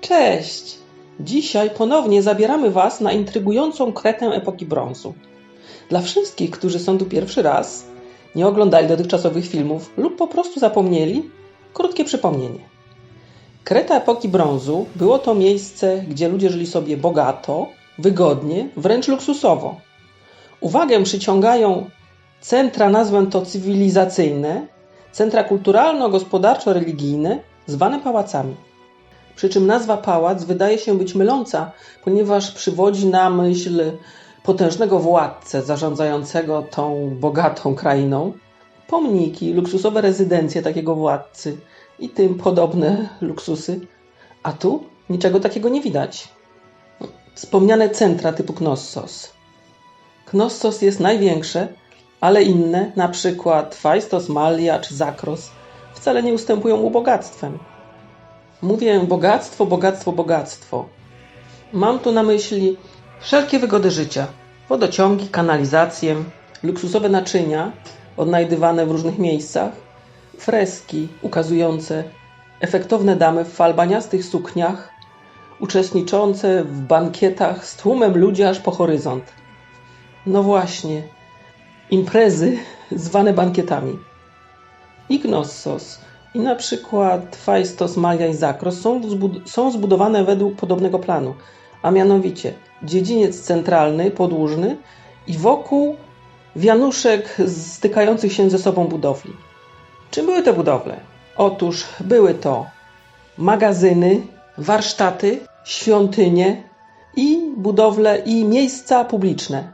Cześć! Dzisiaj ponownie zabieramy Was na intrygującą kretę epoki brązu. Dla wszystkich, którzy są tu pierwszy raz, nie oglądali dotychczasowych filmów lub po prostu zapomnieli, krótkie przypomnienie. Kreta epoki brązu było to miejsce, gdzie ludzie żyli sobie bogato, wygodnie, wręcz luksusowo. Uwagę przyciągają centra, nazwę to cywilizacyjne, centra kulturalno-gospodarczo-religijne, zwane pałacami. Przy czym nazwa pałac wydaje się być myląca, ponieważ przywodzi na myśl potężnego władcę zarządzającego tą bogatą krainą, pomniki, luksusowe rezydencje takiego władcy i tym podobne luksusy. A tu niczego takiego nie widać. Wspomniane centra typu Knossos. Knossos jest największe, ale inne, na przykład Malia czy Zakros, wcale nie ustępują mu bogactwem. Mówię bogactwo, bogactwo, bogactwo. Mam tu na myśli wszelkie wygody życia: wodociągi, kanalizację, luksusowe naczynia odnajdywane w różnych miejscach, freski ukazujące efektowne damy w falbaniastych sukniach, uczestniczące w bankietach z tłumem ludzi aż po horyzont. No właśnie, imprezy zwane bankietami. Ignossos i na przykład Faistos, Malia i Zakros są, zbud- są zbudowane według podobnego planu, a mianowicie dziedziniec centralny, podłużny i wokół wianuszek stykających się ze sobą budowli. Czym były te budowle? Otóż były to magazyny, warsztaty, świątynie i budowle i miejsca publiczne.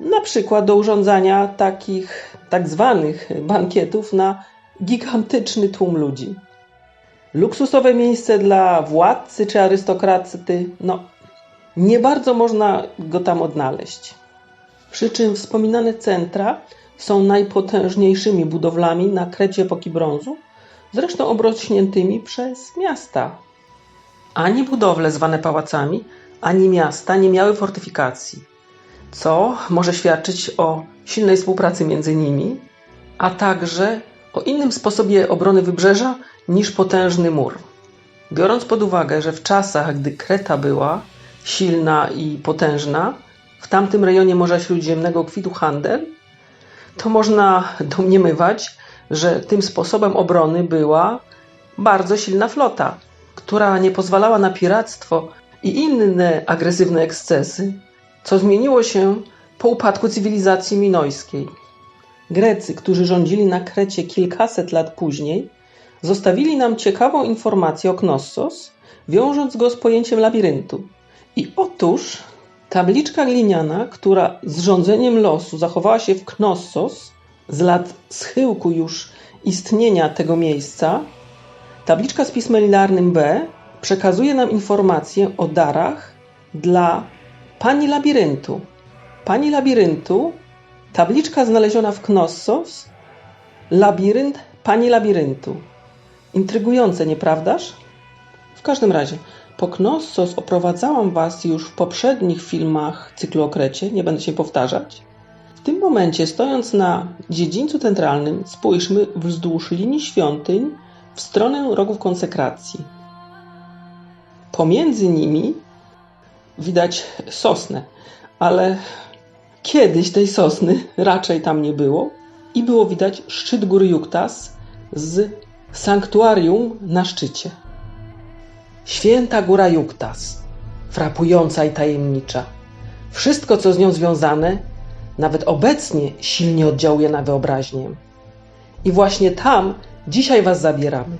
Na przykład do urządzania takich tak zwanych bankietów na gigantyczny tłum ludzi. Luksusowe miejsce dla władcy czy arystokraty, no nie bardzo można go tam odnaleźć. Przy czym wspominane centra są najpotężniejszymi budowlami na krecie epoki brązu, zresztą obrośniętymi przez miasta. Ani budowle zwane pałacami, ani miasta nie miały fortyfikacji, co może świadczyć o silnej współpracy między nimi, a także o innym sposobie obrony wybrzeża niż potężny mur. Biorąc pod uwagę, że w czasach, gdy Kreta była silna i potężna, w tamtym rejonie Morza Śródziemnego kwitł handel, to można domniemywać, że tym sposobem obrony była bardzo silna flota, która nie pozwalała na piractwo i inne agresywne ekscesy, co zmieniło się po upadku cywilizacji minojskiej. Grecy, którzy rządzili na Krecie kilkaset lat później, zostawili nam ciekawą informację o Knossos, wiążąc go z pojęciem labiryntu. I otóż tabliczka gliniana, która z rządzeniem losu zachowała się w Knossos z lat schyłku już istnienia tego miejsca, tabliczka z pismem linearnym B przekazuje nam informację o darach dla pani labiryntu. Pani labiryntu Tabliczka znaleziona w Knossos. Labirynt pani labiryntu. Intrygujące, nieprawdaż? W każdym razie, po Knossos oprowadzałam Was już w poprzednich filmach cyklu o Krecie, nie będę się powtarzać. W tym momencie, stojąc na dziedzińcu centralnym, spójrzmy wzdłuż linii świątyń w stronę rogów konsekracji. Pomiędzy nimi widać sosnę, ale Kiedyś tej sosny raczej tam nie było i było widać szczyt góry Juktas z sanktuarium na szczycie. Święta góra Juktas, frapująca i tajemnicza. Wszystko, co z nią związane, nawet obecnie silnie oddziałuje na wyobraźnię. I właśnie tam dzisiaj Was zabieramy.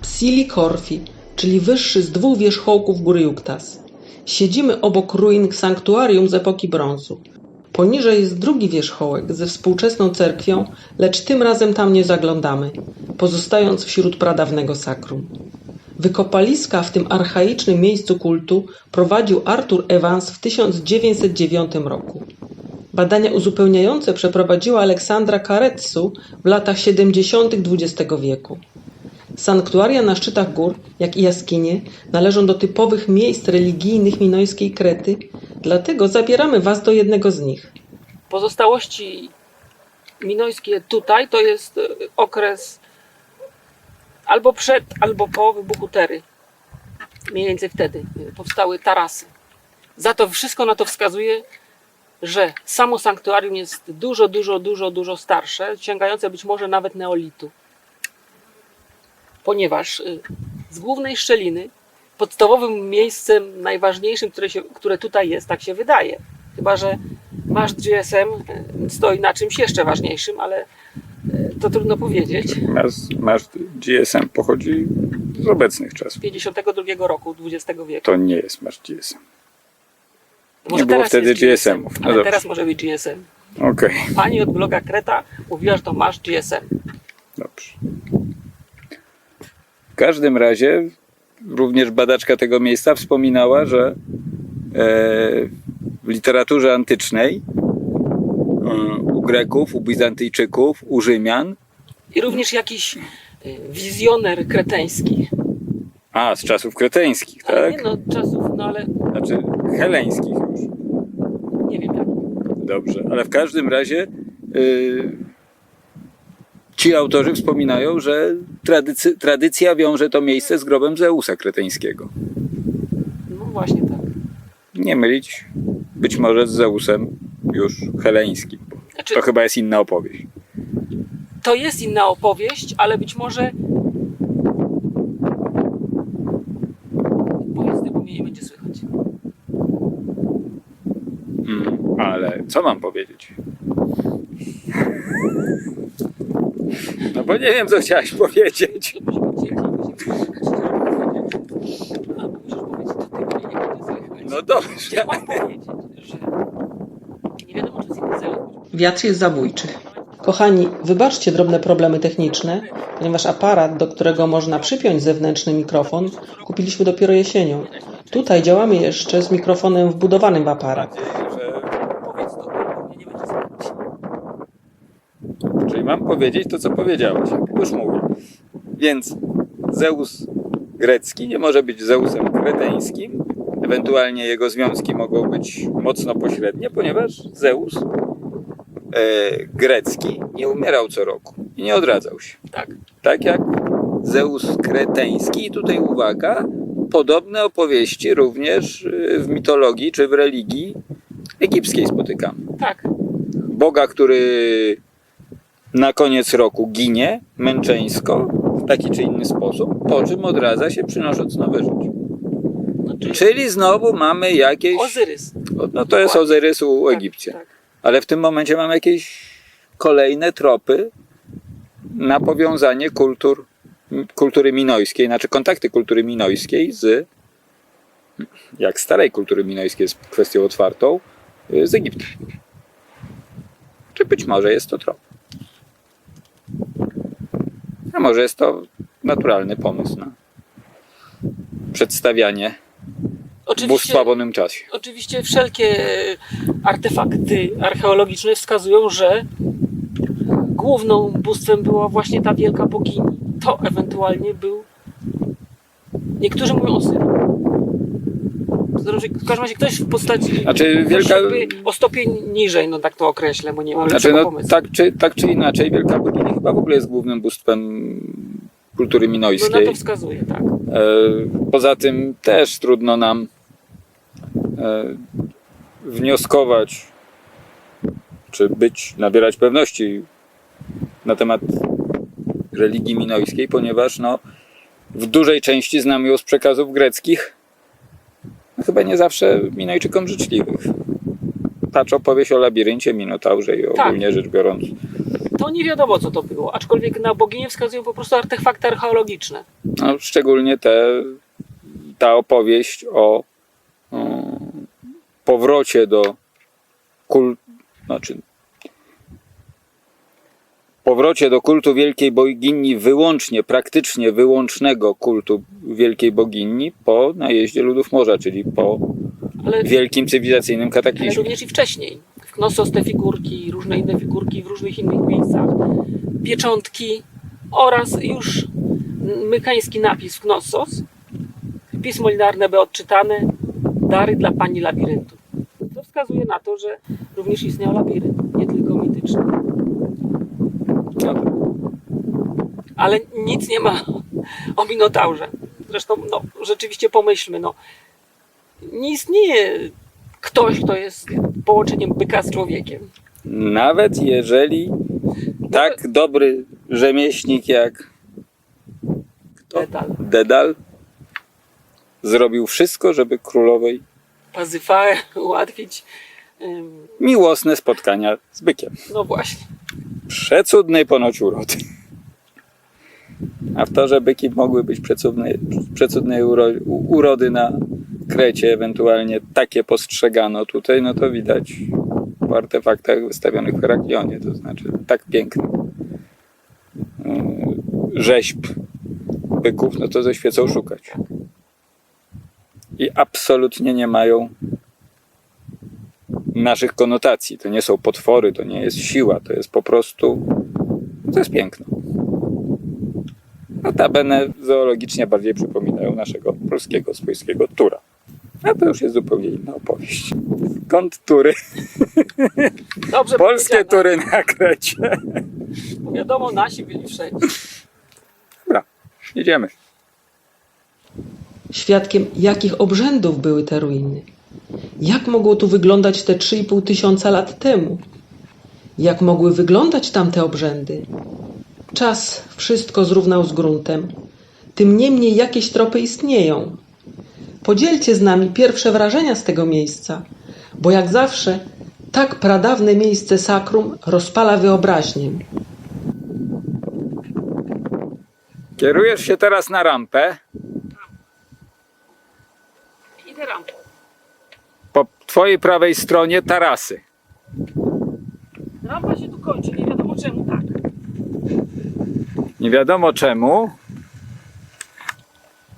Psili Korfi, czyli wyższy z dwóch wierzchołków góry Juktas. Siedzimy obok ruin sanktuarium z epoki brązu. Poniżej jest drugi wierzchołek ze współczesną cerkwią, lecz tym razem tam nie zaglądamy, pozostając wśród pradawnego sakrum. Wykopaliska w tym archaicznym miejscu kultu prowadził Arthur Evans w 1909 roku. Badania uzupełniające przeprowadziła Aleksandra Karetsu w latach 70. XX wieku. Sanktuaria na szczytach gór, jak i jaskinie, należą do typowych miejsc religijnych minojskiej Krety, dlatego zabieramy Was do jednego z nich. Pozostałości minojskie tutaj to jest e, okres albo przed, albo po wybuchu Tery. mniej więcej wtedy y, powstały tarasy. Za to wszystko na to wskazuje, że samo sanktuarium jest dużo, dużo, dużo, dużo starsze, sięgające być może nawet neolitu. Ponieważ y, z głównej szczeliny podstawowym miejscem najważniejszym, które, się, które tutaj jest, tak się wydaje. Chyba, że masz GSM y, stoi na czymś jeszcze ważniejszym, ale y, to trudno powiedzieć. Masz, masz GSM pochodzi z obecnych czasów. 52 roku XX wieku. To nie jest masz GSM. Może było teraz wtedy jest GSM-ów. No ale dobrze. teraz może być GSM. Okej, Pani od bloga Kreta mówiła, że to masz GSM. dobrze. W każdym razie również badaczka tego miejsca wspominała, że e, w literaturze antycznej e, u Greków, u Bizantyjczyków, u Rzymian, I również jakiś y, wizjoner kreteński. a z czasów kreteńskich, Ale tak? nie no, czasów, no ale Znaczy heleńskich już. nie wiem jak. Dobrze, ale w każdym razie y, ci autorzy wspominają, że tradycy, tradycja wiąże to miejsce z grobem Zeusa kreteńskiego. No właśnie tak. Nie mylić być może z Zeusem już heleńskim. Znaczy, to chyba jest inna opowieść. to jest inna opowieść, ale być może powiedz ty, bo mnie nie będzie słychać. Mm, ale co mam powiedzieć? No bo nie wiem, co chciałaś powiedzieć. No dobrze. Wiatr jest zabójczy. Kochani, wybaczcie drobne problemy techniczne, ponieważ aparat, do którego można przypiąć zewnętrzny mikrofon, kupiliśmy dopiero jesienią. Tutaj działamy jeszcze z mikrofonem wbudowanym w aparat. Powiedz to, bo mnie nie będzie słychać. Czyli mam powiedzieć to, co powiedziałaś. Już mówię. Więc Zeus grecki nie może być Zeusem kreteńskim. Ewentualnie jego związki mogą być mocno pośrednie, ponieważ Zeus e, grecki nie umierał co roku i nie odradzał się. Tak. Tak jak Zeus kreteński. I tutaj uwaga, podobne opowieści również e, w mitologii czy w religii egipskiej spotykamy. Tak. Boga, który na koniec roku ginie męczeńsko w taki czy inny sposób, po czym odradza się przynosząc nowe życie. No, czyli Czyli znowu mamy jakieś. Ozyrys. No to jest Ozyrys u Egipcjan. Tak, tak. Ale w tym momencie mamy jakieś kolejne tropy na powiązanie kultur, kultury minojskiej, znaczy kontakty kultury minojskiej z, jak starej kultury minojskiej jest kwestią otwartą, z Egiptem. Czy być może jest to trop? A może jest to naturalny pomysł na przedstawianie Oczywiście, bóstwa w onym czasie. oczywiście wszelkie artefakty archeologiczne wskazują, że główną bóstwem była właśnie ta wielka bogini. To ewentualnie był. Niektórzy mówią Osyrys. Znaczy, W każdym razie ktoś w postaci. Znaczy wielka, o stopień niżej, no tak to określę, bo nie mam Znaczy, no, pomysłu. tak, czy, tak czy inaczej, Wielka Bogini chyba w ogóle jest głównym bóstwem kultury no na minojskiej. to wskazuje, tak. E, Poza tym też trudno nam e, wnioskować, czy być, nabierać pewności na temat religii minojskiej, ponieważ no, w dużej części znamy ją z przekazów greckich, no, chyba nie zawsze Minojczykom życzliwych. Patrz opowieść o labiryncie, Minotaurze i Tak. ogólnie rzecz biorąc. To nie wiadomo, co to było, aczkolwiek na boginię wskazują po prostu artefakty archeologiczne. No, szczególnie te, ta opowieść o, o powrocie do kult, znaczy powrocie do kultu wielkiej bogini wyłącznie, praktycznie wyłącznego kultu wielkiej bogini po najeździe ludów morza, czyli po Ale wielkim cywilizacyjnym ale kataklizmie. również i wcześniej. Knossos te figurki, różne inne figurki w różnych innych miejscach, pieczątki oraz już mykański napis w Knossos, pismo linarne by odczytane, dary dla pani labiryntu. To wskazuje na to, że również istniał labirynt, nie tylko mityczny. Tak. Ale nic nie ma o Minotaurze. Zresztą, no, rzeczywiście pomyślmy, no, nie istnieje ktoś, kto jest połączeniem byka z człowiekiem. Nawet jeżeli tak dobry rzemieślnik jak kto? Detal. Dedal zrobił wszystko, żeby królowej Pazyfałem ułatwić. ym, miłosne spotkania z bykiem. No właśnie. Przecudnej ponoć urody. A w to, że byki mogły być przecudnej, przecudnej uro, urody na Krecie, ewentualnie takie postrzegano tutaj, no to widać w artefaktach wystawionych w Heraklionie, to znaczy tak pięknych yy, rzeźb byków, no to ze świecą szukać. I absolutnie nie mają naszych konotacji. To nie są potwory, to nie jest siła, to jest po prostu. To jest piękno. Notabene zoologicznie bardziej przypominają naszego polskiego, swojskiego tura. A to już jest zupełnie inna opowieść. Skąd tury? Dobrze Polskie tury na Krecie. Wiadomo, nasi byli wszędzie. Dobra, jedziemy. Świadkiem jakich obrzędów były te ruiny? Jak mogło tu wyglądać te 3,5 tysiąca lat temu? Jak mogły wyglądać tamte obrzędy? Czas wszystko zrównał z gruntem. Tym niemniej jakieś tropy istnieją. Podzielcie z nami pierwsze wrażenia z tego miejsca, bo jak zawsze tak pradawne miejsce sakrum rozpala wyobraźnię. Kierujesz się teraz na rampę. Idę rampą. Po twojej prawej stronie tarasy. Rampa się tu kończy, nie wiadomo czemu tak. Nie wiadomo czemu.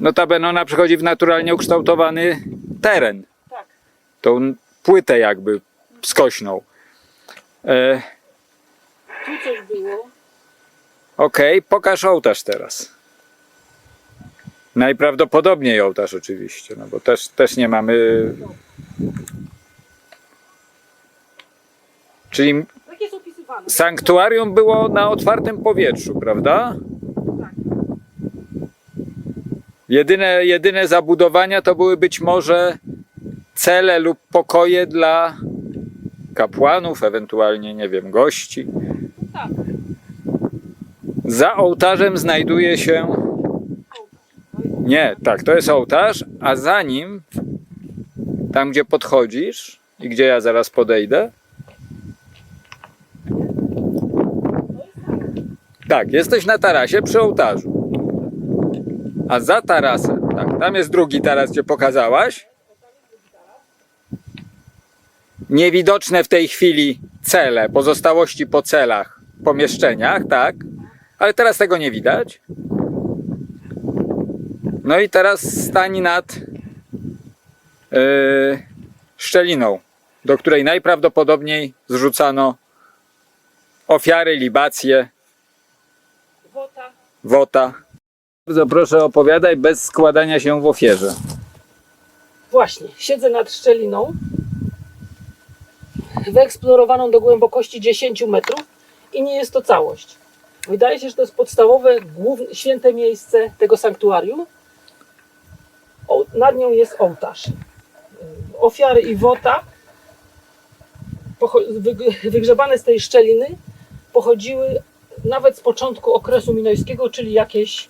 Notabene ona przechodzi w naturalnie ukształtowany teren. Tak. Tą płytę jakby skośną. E, Tu coś było. Okej, pokaż ołtarz teraz. Najprawdopodobniej ołtarz oczywiście, no bo też, też nie mamy... Czyli Tak sanktuarium było na otwartym powietrzu, prawda? Tak. Jedyne, jedyne zabudowania to były być może cele lub pokoje dla kapłanów, ewentualnie, nie wiem, gości. Tak. Za ołtarzem znajduje się. Nie, tak, to jest ołtarz, a za nim, tam gdzie podchodzisz i gdzie ja zaraz podejdę. Tak, jesteś na tarasie przy ołtarzu. A za tarasem, tak, tam jest drugi taras, gdzie pokazałaś. Niewidoczne w tej chwili cele, pozostałości po celach, pomieszczeniach, tak, ale teraz tego nie widać. No i teraz stań nad yy, szczeliną, do której najprawdopodobniej zrzucano ofiary, libacje, Wota. wota. Bardzo proszę opowiadaj bez składania się w ofierze. Właśnie, siedzę nad szczeliną, wyeksplorowaną do głębokości 10 metrów i nie jest to całość. Wydaje się, że to jest podstawowe, główne, święte miejsce tego sanktuarium. O, nad nią jest ołtarz. Ofiary i wota wygrzebane z tej szczeliny pochodziły nawet z początku okresu minojskiego, czyli jakieś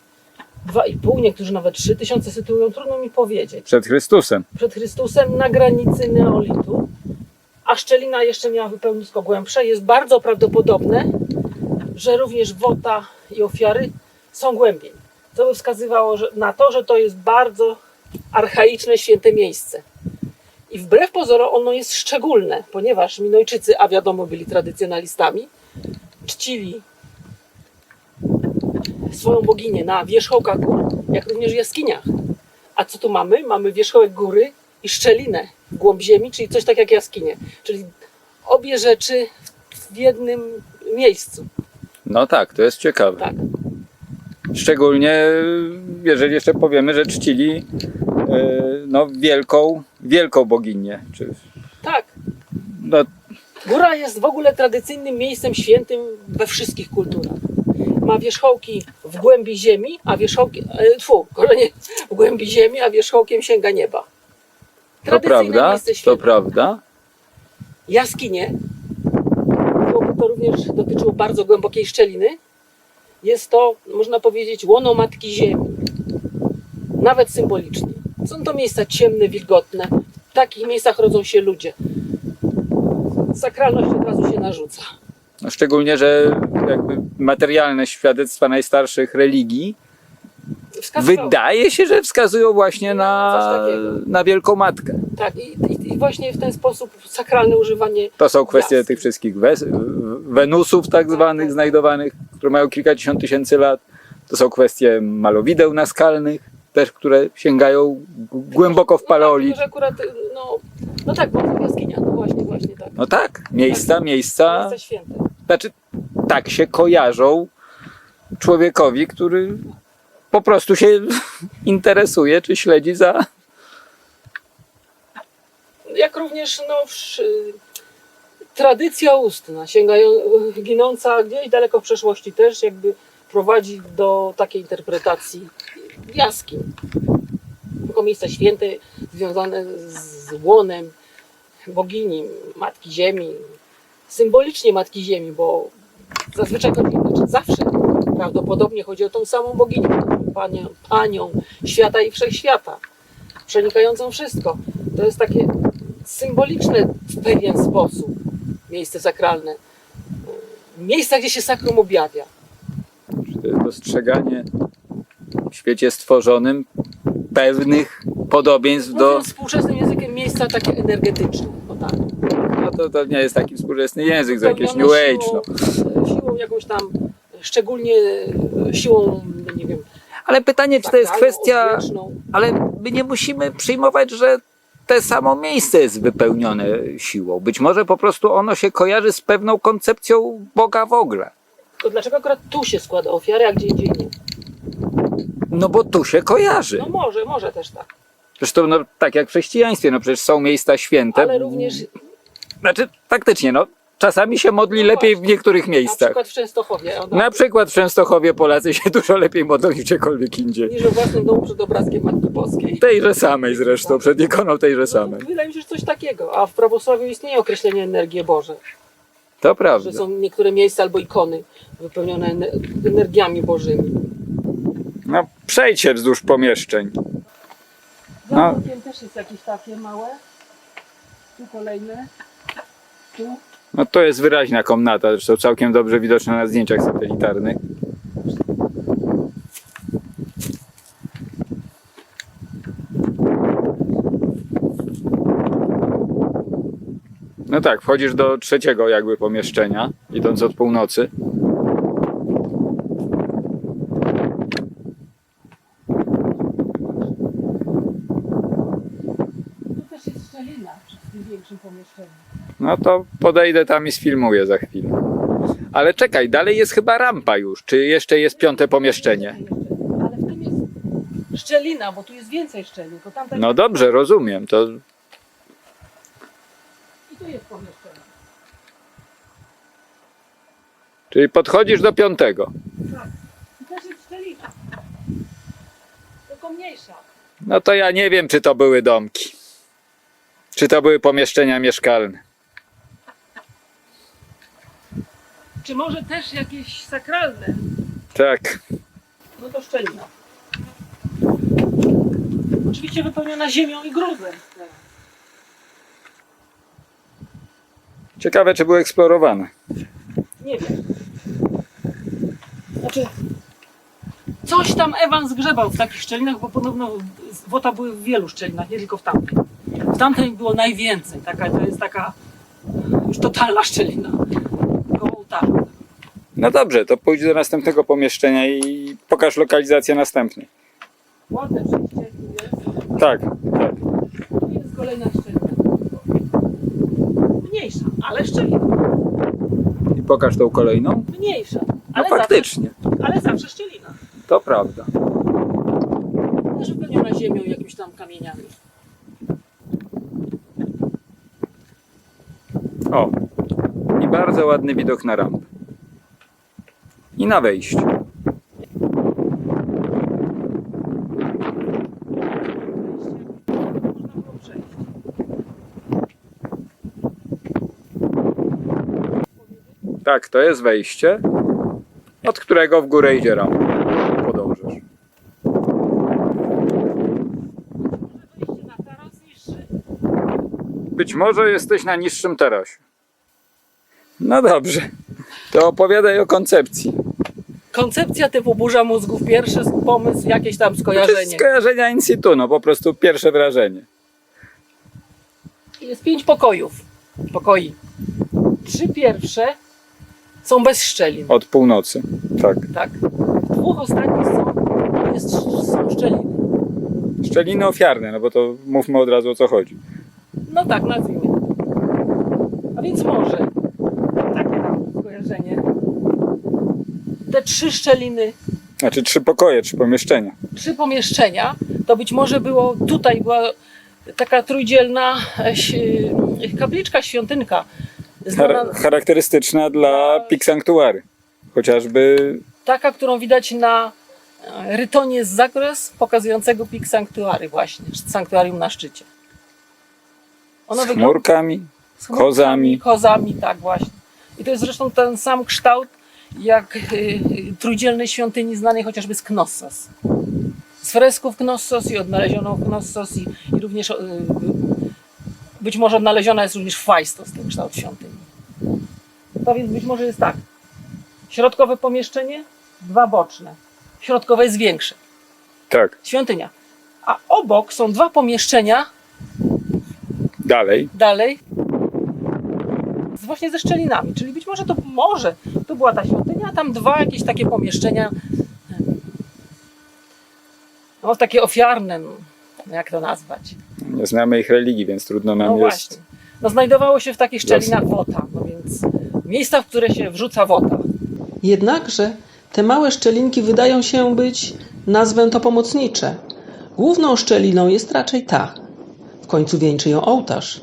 2,5, niektórzy nawet 3 tysiące sytuują, trudno mi powiedzieć Przed Chrystusem. przed Chrystusem na granicy neolitu, a szczelina jeszcze miała wypełnisko głębsze. Jest bardzo prawdopodobne, że również wota i ofiary są głębiej. Co by wskazywało że, na to, że to jest bardzo archaiczne, święte miejsce. I wbrew pozorom ono jest szczególne, ponieważ Minojczycy, a wiadomo byli tradycjonalistami, czcili swoją boginię na wierzchołkach gór, jak również w jaskiniach. A co tu mamy? Mamy wierzchołek góry i szczelinę w głąb ziemi, czyli coś tak jak jaskinie. Czyli obie rzeczy w jednym miejscu. No tak, to jest ciekawe. Tak. Szczególnie jeżeli jeszcze powiemy, że czcili yy, no, wielką, wielką boginię. Czy, Tak. no, Góra jest w ogóle tradycyjnym miejscem świętym we wszystkich kulturach. Ma wierzchołki w głębi ziemi, a wierzchołki, e, tfu, korzenie w głębi ziemi, a wierzchołkiem sięga nieba. To Tradycyjne prawda, to prawda. Jaskinie, bo to również dotyczyło bardzo głębokiej szczeliny, jest to, można powiedzieć, łono Matki Ziemi. Nawet symbolicznie. Są to miejsca ciemne, wilgotne. W takich miejscach rodzą się ludzie. Sakralność od razu się narzuca. No, szczególnie, że jakby materialne świadectwa najstarszych religii wydaje się, że wskazują właśnie na, takiego. na Wielką Matkę. Tak, i, i, i właśnie w ten sposób sakralne używanie. To są kwestie Jasne. tych wszystkich Wes- Wenusów tak zwanych, znajdowanych, które mają kilkadziesiąt tysięcy lat. To są kwestie malowideł naskalnych, też które sięgają głęboko w No tak, paleolit. tylko, że akurat, no, no tak, bo to jaskinia, no właśnie, właśnie tak. No tak, miejsca, miejsca, Miejsca święte. Znaczy tak się kojarzą człowiekowi, który po prostu się interesuje, czy śledzi za Jak również no, tradycja ustna, sięgają, ginąca gdzieś daleko w przeszłości też jakby prowadzi do takiej interpretacji jaskiń. Jako miejsca święte związane z łonem bogini, Matki Ziemi, symbolicznie Matki Ziemi, bo zazwyczaj znaczy zawsze prawdopodobnie chodzi o tą samą boginię, panią, panią świata i wszechświata, przenikającą wszystko. To jest takie symboliczne w pewien sposób miejsce sakralne. Miejsca, gdzie się sakrum objawia. to jest dostrzeganie w świecie stworzonym pewnych podobieństw do. Mówiąc współczesnym językiem miejsca takie energetyczne. No to, to nie jest taki współczesny język, to jakieś New Age. No. Siłą, siłą jakąś tam, szczególnie siłą, nie wiem, Ale pytanie, czy to jest kwestia. odwieczną. Ale my nie musimy przyjmować, że te samo miejsce jest wypełnione siłą. Być może po prostu ono się kojarzy z pewną koncepcją Boga w ogóle. To dlaczego akurat tu się składa ofiary, a gdzie indziej nie? No bo tu się kojarzy. No może, może też tak. Zresztą no, tak jak w chrześcijaństwie, no przecież są miejsca święte. Ale również Znaczy, faktycznie, no czasami się modli No lepiej w niektórych na miejscach. przykład w Częstochowie, ona, Na przykład w Częstochowie Polacy się dużo lepiej modlą niż gdziekolwiek indziej. niż we własnym domu przed obrazkiem Matki Boskiej. Tejże samej zresztą, przed ikoną tejże No, samej. wydaje mi się, że coś takiego. A w prawosławiu istnieje określenie energii Boże. To Że prawda. są niektóre miejsca albo ikony wypełnione ener- energiami bożymi. No przejdźcie wzdłuż pomieszczeń. Za No. też jest jakieś takie małe. Tu kolejne. No to jest wyraźna komnata, zresztą całkiem dobrze widoczna na zdjęciach satelitarnych. No tak, wchodzisz do trzeciego jakby pomieszczenia, idąc od północy. Tu też jest szczelina w tym większym pomieszczeniu. No to podejdę tam i sfilmuję za chwilę. Ale czekaj, dalej jest chyba rampa już. Czy jeszcze jest piąte pomieszczenie? Ale w tym jest szczelina, bo tu jest więcej szczelin. Tylko tamta No dobrze, rozumiem. To I tu jest pomieszczenie. Czyli podchodzisz do piątego. Tak. I też jest szczelina. Tylko mniejsza. No to ja nie wiem, czy to były domki. Czy to były pomieszczenia mieszkalne. Czy może też jakieś sakralne? Tak. No to szczelina. Oczywiście wypełniona ziemią i gruzem. Ciekawe, czy były eksplorowane. Nie wiem. Znaczy, coś tam Ewan zgrzebał w takich szczelinach, bo podobno złota były w wielu szczelinach, nie tylko w tamtej. W tamtej było najwięcej. Taka, to jest taka już totalna szczelina. Ołtarza. No dobrze, to pójdź do następnego pomieszczenia i pokaż lokalizację następnej. Ładne przejście tu jest. Tak, tak. Tu jest kolejna szczelina. Mniejsza, ale szczelina. I pokaż tą kolejną. Mniejsza. No Ale faktycznie, Zawsze, ale zawsze szczelina. to prawda. Też wypełniona ziemią i jakimiś tam kamieniami. O, i bardzo ładny widok na rampę. I na wejście. Tak, to jest wejście, od którego w górę idzie rampa. Podążysz. Być może jesteś na niższym terasie. No dobrze. To opowiadaj o koncepcji. Koncepcja typu burza mózgów, pierwszy pomysł, jakieś tam To jest skojarzenie. skojarzenia in situ, no po prostu pierwsze wrażenie. Jest pięć pokojów. Pokoi. Trzy pierwsze są bez szczelin. Od północy. Tak. Tak. W dwóch ostatnich są, jest, są szczeliny. Szczeliny ofiarne, no bo to mówmy od razu o co chodzi. No tak, nazwijmy. A więc może takie tam skojarzenie. Trzy szczeliny, Znaczy trzy pokoje, trzy pomieszczenia. trzy pomieszczenia, to być może było tutaj była taka trójdzielna e, ś- kapliczka, świątynka. Znana, Char- charakterystyczna dla Pik Sanctuary. Chociażby taka, którą widać na e, rytonie z zakres pokazującego pik sanktuary właśnie, sanktuarium na szczycie. Ono z wygląda chmurkami. z chmurkami, kozami. Kozami, tak właśnie. I to jest zresztą ten sam kształt jak y, y, trójdzielnej świątyni znanej chociażby z Knossos. Z fresków Knossos i odnaleziono w Knossos i, i również y, być może odnaleziona jest również w Fajstos ten kształt świątyni. To więc być może jest tak. Środkowe pomieszczenie, dwa boczne. Środkowe jest większe. Tak. Świątynia. A obok są dwa pomieszczenia Dalej. dalej z właśnie ze szczelinami, czyli być może to może tu była ta świątynia, a tam dwa jakieś takie pomieszczenia no takie ofiarne, no, jak to nazwać. Nie znamy ich religii, więc trudno nam No jest. właśnie. No znajdowało się w takich szczelinach wota, no więc miejsca, w które się wrzuca wota. Jednakże te małe szczelinki wydają się być, nazwę to pomocnicze. Główną szczeliną jest raczej ta. W końcu wieńczy ją ołtarz.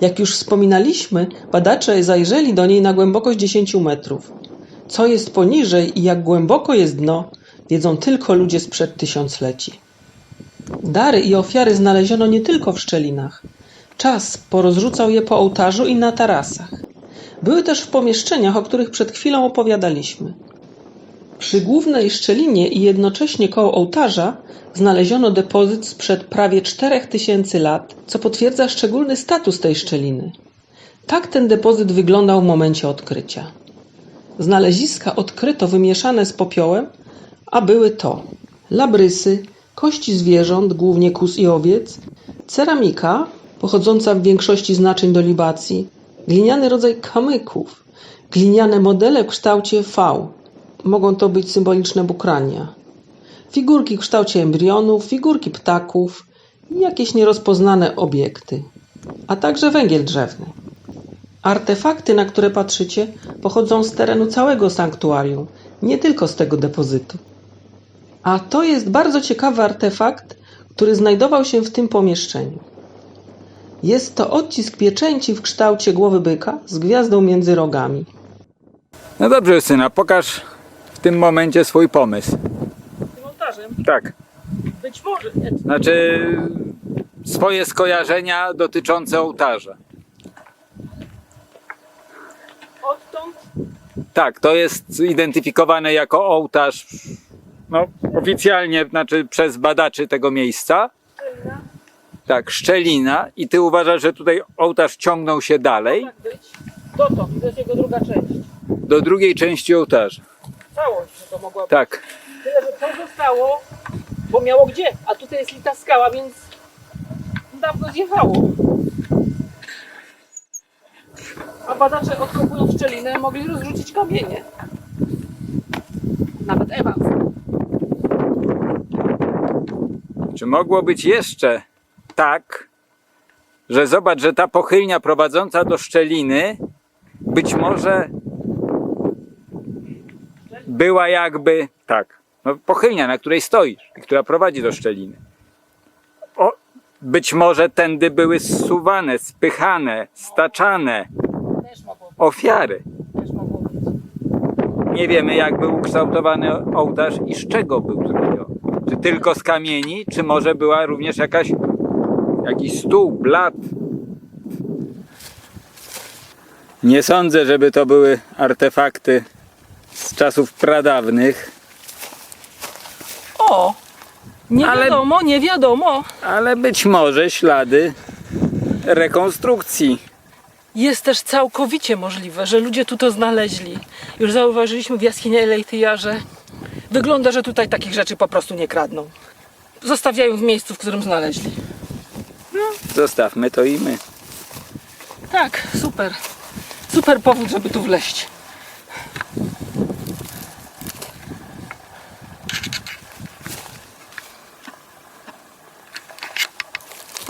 Jak już wspominaliśmy, badacze zajrzeli do niej na głębokość 10 metrów. Co jest poniżej i jak głęboko jest dno, wiedzą tylko ludzie sprzed tysiącleci. Dary i ofiary znaleziono nie tylko w szczelinach. Czas porozrzucał je po ołtarzu i na tarasach. Były też w pomieszczeniach, o których przed chwilą opowiadaliśmy. Przy głównej szczelinie i jednocześnie koło ołtarza znaleziono depozyt sprzed prawie 4000 lat, co potwierdza szczególny status tej szczeliny. Tak ten depozyt wyglądał w momencie odkrycia. Znaleziska odkryto wymieszane z popiołem, a były to labrysy, kości zwierząt, głównie kus i owiec, ceramika, pochodząca w większości z naczyń do libacji, gliniany rodzaj kamyków, gliniane modele w kształcie V. Mogą to być symboliczne bukrania. Figurki w kształcie embrionów, figurki ptaków i jakieś nierozpoznane obiekty, a także węgiel drzewny. Artefakty, na które patrzycie, pochodzą z terenu całego sanktuarium, nie tylko z tego depozytu. A to jest bardzo ciekawy artefakt, który znajdował się w tym pomieszczeniu. Jest to odcisk pieczęci w kształcie głowy byka z gwiazdą między rogami. No dobrze, Justyna, pokaż w tym momencie swój pomysł. Tym ołtarzem Tak. być może, Znaczy swoje skojarzenia dotyczące ołtarza. odtąd Tak, to jest zidentyfikowane jako ołtarz no, oficjalnie, znaczy przez badaczy tego miejsca. szczelina, Tak, szczelina i ty uważasz, że tutaj ołtarz ciągnął się dalej tak być, dotąd, to jest jego druga część. do drugiej części ołtarza. Całość, że to mogła być. Tak. Tyle, że to zostało, bo miało gdzie, a tutaj jest lita skała, więc dawno zjechało. A badacze odkopując szczelinę mogli rozrzucić kamienie. Nawet Evans. Czy mogło być jeszcze tak, że zobacz, że ta pochylnia prowadząca do szczeliny być może była jakby tak, no pochylnia, na której stoisz i która prowadzi do szczeliny. O, być może tędy były zsuwane, spychane, staczane ofiary. Nie wiemy, jak był ukształtowany ołtarz i z czego był zrobiony. Czy tylko z kamieni, czy może była również jakaś, jakiś stół, blat. Nie sądzę, żeby to były artefakty z czasów pradawnych, O! Nie Ale- wiadomo, nie wiadomo. ale być może ślady rekonstrukcji. Jest też całkowicie możliwe, że ludzie tu to znaleźli. Już zauważyliśmy w jaskini Elejtyja, że wygląda, że tutaj takich rzeczy po prostu nie kradną. Zostawiają w miejscu, w którym znaleźli. Zostawmy to i my. Tak, super. Super powód, żeby tu wleść.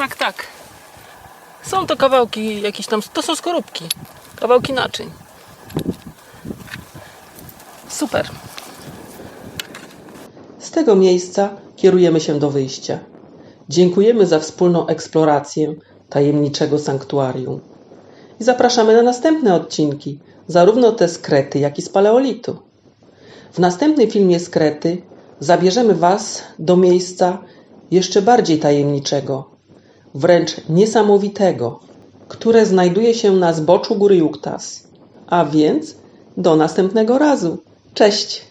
Tak, tak. Są to kawałki jakieś tam, to są skorupki. Kawałki naczyń. Super. Z tego miejsca kierujemy się do wyjścia. Dziękujemy za wspólną eksplorację tajemniczego sanktuarium. I zapraszamy na następne odcinki, zarówno te z Krety, jak i z Paleolitu. W następnym filmie z Krety zabierzemy Was do miejsca jeszcze bardziej tajemniczego, wręcz niesamowitego, które znajduje się na zboczu góry Juktas. A więc do następnego razu. Cześć!